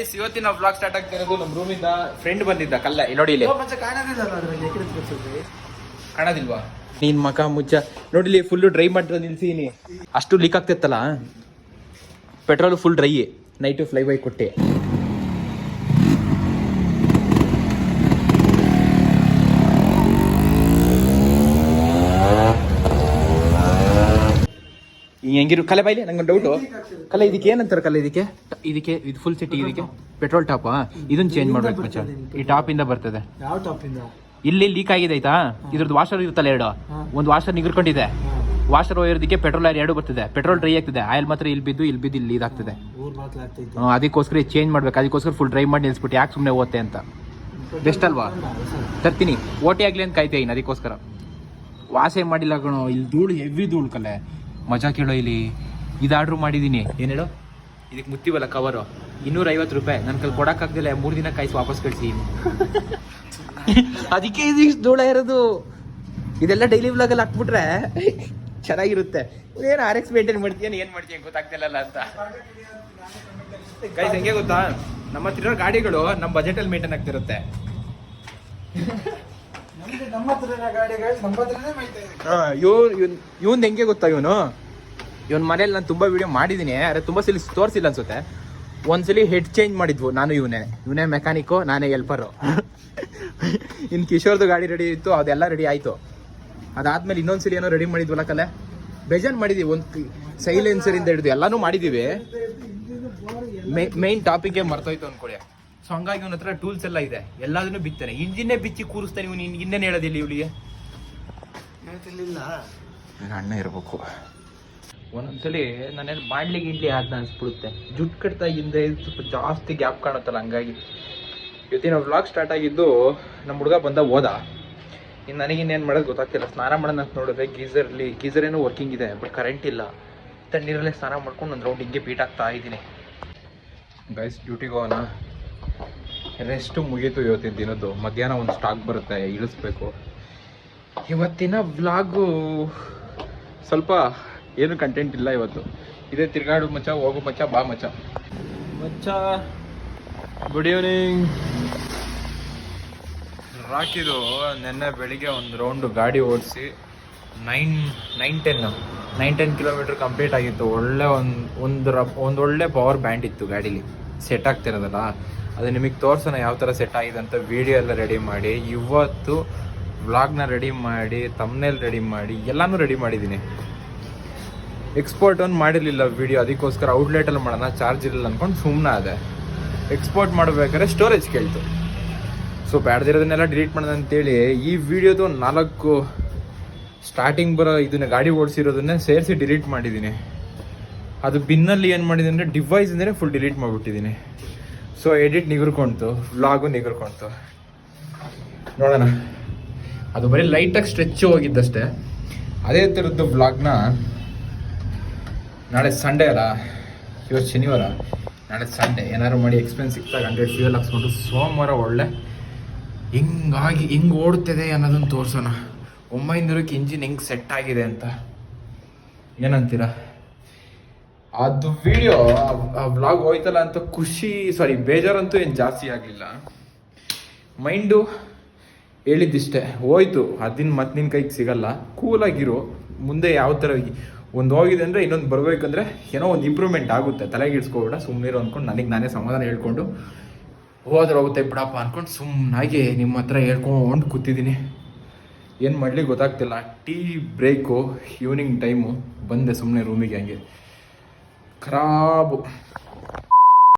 Guys ಇವತ್ತಿನ blog start ಆಗ್ತಿರೋದು ನಮ್ಮ ರೂಮಿಂದ ಫ್ರೆಂಡ್ ಬಂದಿದ್ದ ಕಲ್ಲ ಇಲ್ಲಿ ನೋಡಿ ಇಲ್ಲಿ. ಕಾಣೋದಿಲ್ವಾ? ನೀನ್ ಮಕ ಮುಚ್ಚ. ನೋಡಿಲಿ ಫುಲ್ ಡ್ರೈ ಮಾಡಿದ್ರೆ ನಿಲ್ಸೀನಿ ಅಷ್ಟು leak ಆಗ್ತಿತ್ತಲ್ಲ? Petrol full dry night fly by ಕೊಟ್ಟೆ. ಹಿಂಗ್ ಹೆಂಗಿರು ಕಲೆ ಬೈಲಿ ನಂಗೊಂದು ಡೌಟು ಕಲೆ ಇದಕ್ಕೆ ಏನಂತಾರೆ ಕಲೆ ಇದಕ್ಕೆ? ಇದಕ್ಕೆ ಇದು ಫುಲ್ ಸಿಟಿ ಇದಕ್ಕೆ. ಪೆಟ್ರೋಲ್ ಟಾಪಾ ಇದನ್ನ ಚೇಂಜ್ ಮಾಡ್ಬೇಕು ಮಚ್ಚ. ಈ ಟಾಪ್ ಇಂದ ಬರ್ತದೆ. ಯಾವ ಇಲ್ಲಿ ಲೀಕ್ ಆಗಿದೆ ಆಯ್ತಾ? ಇದ್ರದ್ದು ವಾಷರ್ ಇರುತ್ತಲ್ಲ ಎರಡು? ಒಂದು ವಾಷರ್ ನಿಗರ್ಕೊಂಡಿದೆ. ವಾಷರ್ ಒಯ್ಯೋದಕ್ಕೆ ಪೆಟ್ರೋಲ್ ಆರ್ ಎರಡು ಬರ್ತಿದೆ. ಪೆಟ್ರೋಲ್ ಡ್ರೈ ಆಗ್ತಿದೆ. ಆಯಿಲ್ ಮಾತ್ರ ಇಲ್ಲಿ ಬಿದ್ದು ಇಲ್ಲಿ ಬಿದ್ದು ಇಲ್ಲಿ ಇದಾಗ್ತದೆ. ಅದಕ್ಕೋಸ್ಕರ ಚೇಂಜ್ ಮಾಡ್ಬೇಕು. ಅದಕ್ಕೋಸ್ಕರ ಫುಲ್ ಡ್ರೈ ಮಾಡಿ ನಿಲ್ಸ್ಬಿಟ್ಟು ಯಾಕೆ ಸುಮ್ಮನೆ ಓದ್ತೆ ಅಂತ. ಬೆಸ್ಟ್ ಅಲ್ವಾ? ತರ್ತೀನಿ. ಓಟಿ ಆಗ್ಲಿ ಅಂತ ಕಾಯ್ತಾ ಇನ್ನು ಅದಕ್ಕೋಸ್ಕರ. ವಾಸೆ ಮಾಡಿಲ್ಲ ಕಣೋ ಇಲ್ಲಿ ಧೂಳು ಹೆವಿ ಧೂಳು ಕಲೆ. ಮಜಾ ಕೇಳೋ ಇಲ್ಲಿ. ಇದು ಆರ್ಡ್ರ್ ಮಾಡಿದ್ದೀನಿ ಏನು ಹೇಳು ಇದಕ್ಕೆ ಮುತ್ತಿವಲ್ಲ ಕವರು ಇನ್ನೂರೈವತ್ತು ರೂಪಾಯಿ. ನನ್ನ ಕೈಲಿ ಕೊಡೋಕ್ಕಾಗ್ದಿಲ್ಲ ಮೂರು ದಿನ ಕಾಯಿಸಿ ವಾಪಸ್ ಕಳಿಸಿ. ಅದಕ್ಕೆ ಇದು ಇಷ್ಟು ದೂಳ ಇರೋದು. ಇದೆಲ್ಲ ಡೈಲಿ ವ್ಲಾಗಲ್ಲಿ ಹಾಕ್ಬಿಟ್ರೆ ಚೆನ್ನಾಗಿರುತ್ತೆ. ಏನು ಆರ್ ಎಕ್ಸ್ ಮೇಂಟೈನ್ ಮಾಡ್ತೀಯ ಏನು ಮಾಡ್ತೀಯ ಗೊತ್ತಾಗ್ತಿಲ್ಲ ಅಂತ. ಗೈಸ್ ಹೆಂಗೆ ಗೊತ್ತಾ? ನಮ್ಮ ಹತ್ರ ಇರೋ ಗಾಡಿಗಳು ನಮ್ಮ ಬಜೆಟಲ್ಲಿ ಮೇಂಟೈನ್ ಆಗ್ತಿರುತ್ತೆ. ಇವ್ ಇವ್ನ್ ಹೆಂಗೆ ಗೊತ್ತಾ ಇವನು? ಇವನ್ ಮನೇಲಿ ನಾನು ತುಂಬಾ ವಿಡಿಯೋ ಮಾಡಿದೀನಿ ಅರೆ ತುಂಬಾ ಸಲ ತೋರಿಸಿಲ್ಲ ಅನ್ಸುತ್ತೆ. ಒಂದ್ಸಲಿ ಹೆಡ್ ಚೇಂಜ್ ಮಾಡಿದ್ವು ನಾನು ಇವನೇ. ಇವನೇ ಮೆಕ್ಯಾನಿಕ್ಕು ನಾನೇ ಹೆಲ್ಪರು ಇನ್ ಕಿಶೋರ್ದು ಗಾಡಿ ರೆಡಿ ಇತ್ತು ಅದೆಲ್ಲ ರೆಡಿ ಆಯ್ತು. ಅದಾದ್ಮೇಲೆ ಇನ್ನೊಂದ್ಸಲಿ ಏನೋ ರೆಡಿ ಮಾಡಿದ್ವಲ್ಲ ಕಲೆ? ಬೇಜಾನ್ ಮಾಡಿದೀವಿ ಒಂದು ಸೈಲೆನ್ಸರ್ ಇಂದ ಹಿಡಿದು ಎಲ್ಲಾನು ಮಾಡಿದೀವಿ. ಮೈನ್ ಟಾಪಿಕ್ಗೆ ಮರ್ತೋಯ್ತು ಅನ್ಕೊಳ್ಳಿ ಸೊ ಹಂಗಾಗಿ ಇವನ ಹತ್ರ ಟೂಲ್ಸ್ ಎಲ್ಲ ಇದೆ. ಎಲ್ಲಾದ್ರೂ ಬಿತ್ತಾನೆ. ಇಂಜಿನ್ನೇ ಬಿಚ್ಚಿ ಕೂರಿಸ್ತಾನೆ ಇವನು. ಇನ್ನೇನು ಹೇಳೋದಿಲ್ಲ ಇವಳಿಗೆ ಹೇಳ್ತಿರ್ಲಿಲ್ಲ. ಅಣ್ಣ ಇರಬೇಕು. ಒಂದೊಂದ್ಸಲಿ ನಾನೇನು ಮಾಡ್ಲಿಕ್ಕೆ ಗಿಂಡ್ಲಿ ಆದ್ನ ಅನ್ಸ್ಬಿಡುತ್ತೆ. ಜುಟ್ ಕಟ್ತಾ ಹಿಂದೆ ಸ್ವಲ್ಪ ಜಾಸ್ತಿ ಗ್ಯಾಪ್ ಕಾಣುತ್ತಲ್ಲ ಹಂಗಾಗಿ. ಇವತ್ತಿನ ವ್ಲಾಗ್ ಸ್ಟಾರ್ಟ್ ಆಗಿದ್ದು ನಮ್ಮ ಹುಡುಗ ಬಂದ ಹೋದ ಇನ್ನು ನನಗಿನ್ನೇನು ಮಾಡೋದು ಗೊತ್ತಾಗ್ತಿಲ್ಲ. ಸ್ನಾನ ಮಾಡೋಣ ಅಂತ ನೋಡಿದ್ರೆ ಗೀಸರ್ಲಿ ಗೀಸರ್ ಏನೋ ವರ್ಕಿಂಗ್ ಇದೆ ಬಟ್ ಕರೆಂಟ್ ಇಲ್ಲ. ತಣ್ಣೀರಲ್ಲೇ ಸ್ನಾನ ಮಾಡ್ಕೊಂಡು ಒಂದು ರೌಂಡ್ ಹಿಂಗೆ ಬೀಟ್ ಆಗ್ತಾ ಇದ್ದೀನಿ. ಗೈಸ್ ಡ್ಯೂಟಿಗೆ ಹೋಗೋಣ ರೆಸ್ಟು ಮುಗೀತು ಇವತ್ತಿನ ದಿನದ್ದು. ಮಧ್ಯಾಹ್ನ ಒಂದು ಸ್ಟಾಕ್ ಬರುತ್ತೆ, ಇಳಿಸ್ಬೇಕು. ಇವತ್ತಿನ ವ್ಲಾಗು ಸ್ವಲ್ಪ ಏನು ಕಂಟೆಂಟ್ ಇಲ್ಲ ಇವತ್ತು. ಇದೇ ತಿರ್ಗಾಡು ಮಚ್ಚ, ಹೋಗು ಮಚ್ಚ, ಬಾ ಮಚ್ಚ. ಮಚ್ಚ ಗುಡ್ ಈವ್ನಿಂಗ್ ರಾಕಿದು ನೆನ್ನೆ ಬೆಳಿಗ್ಗೆ ಒಂದು ರೌಂಡು ಗಾಡಿ ಓಡಿಸಿ nine nine ten nine ten kilometre complete ಆಗಿತ್ತು. ಒಳ್ಳೆ ಒಂದು ಒಂದು ರ ಒಂದೊಳ್ಳೆ ಪವರ್ ಬ್ಯಾಂಡ್ ಇತ್ತು ಗಾಡೀಲಿ. ಸೆಟ್ ಆಗ್ತಿರೋದಲ್ಲ. ಅದು ನಿಮಗೆ ತೋರ್ಸೋಣ ಯಾವ ಥರ ಸೆಟ್ ಆಗಿದೆ ಅಂತ ವಿಡಿಯೋ ಎಲ್ಲ ರೆಡಿ ಮಾಡಿ, ಇವತ್ತು ವ್ಲಾಗ್ನ ರೆಡಿ ಮಾಡಿ ತಮ್ಮನೇಲಿ ರೆಡಿ ಮಾಡಿ, ಎಲ್ಲಾನು ರೆಡಿ ಮಾಡಿದ್ದೀನಿ. ಎಕ್ಸ್ಪೋರ್ಟ್ ಒಂದು ಮಾಡಿರಲಿಲ್ಲ ವಿಡಿಯೋ ಅದಕ್ಕೋಸ್ಕರ ಔಟ್ಲೆಟಲ್ಲಿ ಮಾಡೋಣ ಚಾರ್ಜ್ ಇರಲಿಲ್ಲ ಅಂದ್ಕೊಂಡು ಸುಮ್ಮನೆ ಅದೇ ಎಕ್ಸ್ಪೋರ್ಟ್ ಮಾಡಬೇಕಾದ್ರೆ ಸ್ಟೋರೇಜ್ ಕೇಳ್ತು. ಸೊ ಬ್ಯಾಡ್ದಿರೋದನ್ನೆಲ್ಲ ಡಿಲೀಟ್ ಮಾಡೋದು ಅಂತೇಳಿ, ಈ ವಿಡಿಯೋದು ನಾಲ್ಕು ಸ್ಟಾರ್ಟಿಂಗ್ ಬರೋ ಇದನ್ನ ಗಾಡಿ ಓಡಿಸಿರೋದನ್ನೇ ಸೇರಿಸಿ ಡಿಲೀಟ್ ಮಾಡಿದ್ದೀನಿ. ಅದು ಬಿನ್ನಲ್ಲಿ ಏನು ಮಾಡಿದ್ದೀನಿ ಅಂದರೆ ಡಿವೈಸ್ ಅಂದರೆ ಫುಲ್ ಡಿಲೀಟ್ ಮಾಡಿಬಿಟ್ಟಿದ್ದೀನಿ. ಸೊ ಎಡಿಟ್ ನಿಗರ್ಕೊಂತು ವ್ಲಾಗು ನಿಗರ್ಕೊಂತು ನೋಡೋಣ. ಅದು ಬರೀ ಲೈಟಾಗಿ ಸ್ಟ್ರೆಚ್ ಹೋಗಿದ್ದಷ್ಟೇ. ಅದೇ ಥರದ್ದು ವ್ಲಾಗ್ನ ನಾಳೆ ಸಂಡೇ ಅಲ್ಲ? ಇವತ್ತು ಶನಿವಾರ. ನಾಳೆ ಸಂಡೇ ಏನಾದ್ರು ಮಾಡಿ ಎಕ್ಸ್ಪೆನ್ಸ್ ಸಿಕ್ತಾಗ ಹಂಡ್ರೆಡ್ ಫ್ಯೂಯಲ್ ಹಾಕ್ಸ್ಕೊಂಡು ಸೋಮವಾರ ಒಳ್ಳೆ ಹಿಂಗಾಗಿ ಹಿಂಗೆ ಓಡ್ತಿದೆ ಅನ್ನೋದನ್ನು ತೋರಿಸೋಣ. ಒಂಬೈನೂರಕ್ಕೆ ಇಂಜಿನ್ ಹೆಂಗೆ ಸೆಟ್ ಆಗಿದೆ ಅಂತ. ಏನಂತೀರಾ? ಅದು ವಿಡಿಯೋ ಆ ವ್ಲಾಗ್ ಹೋಯ್ತಲ್ಲ ಅಂತ ಖುಷಿ ಸಾರಿ ಬೇಜಾರಂತೂ ಏನು ಜಾಸ್ತಿ ಆಗಲಿಲ್ಲ. ಮೈಂಡು ಹೇಳಿದ್ದಿಷ್ಟೇ, ಹೋಯ್ತು ಅದಿನ ಮತ್ತೆ ನಿನ್ನ ಕೈಗೆ ಸಿಗಲ್ಲ ಕೂಲಾಗಿರು ಮುಂದೆ ಯಾವ ಥರ ಒಂದು ಹೋಗಿದೆ ಅಂದರೆ ಇನ್ನೊಂದು ಬರಬೇಕಂದ್ರೆ ಏನೋ ಒಂದು ಇಂಪ್ರೂವ್ಮೆಂಟ್ ಆಗುತ್ತೆ, ತಲೆಗೆ ಸುಮ್ಮನೆ ಇರೋ ಅಂದ್ಕೊಂಡು ನನಗೆ ನಾನೇ ಸಮಾಧಾನ ಹೇಳ್ಕೊಂಡು ಹೋದ್ರೆ ಹೋಗುತ್ತೆ, ಬಿಡಪ್ಪ ಅಂದ್ಕೊಂಡು ಸುಮ್ಮನಾಗಿ ನಿಮ್ಮ ಹತ್ರ ಹೇಳ್ಕೊಂಡು ಕೂತಿದ್ದೀನಿ ಏನು ಮಾಡಲಿ ಗೊತ್ತಾಗ್ತಿಲ್ಲ ಟೀ ಬ್ರೇಕು ಈವ್ನಿಂಗ್ ಟೈಮು ಬಂದೆ ಸುಮ್ಮನೆ ರೂಮಿಗೆ ಹಂಗೆ. Crabo.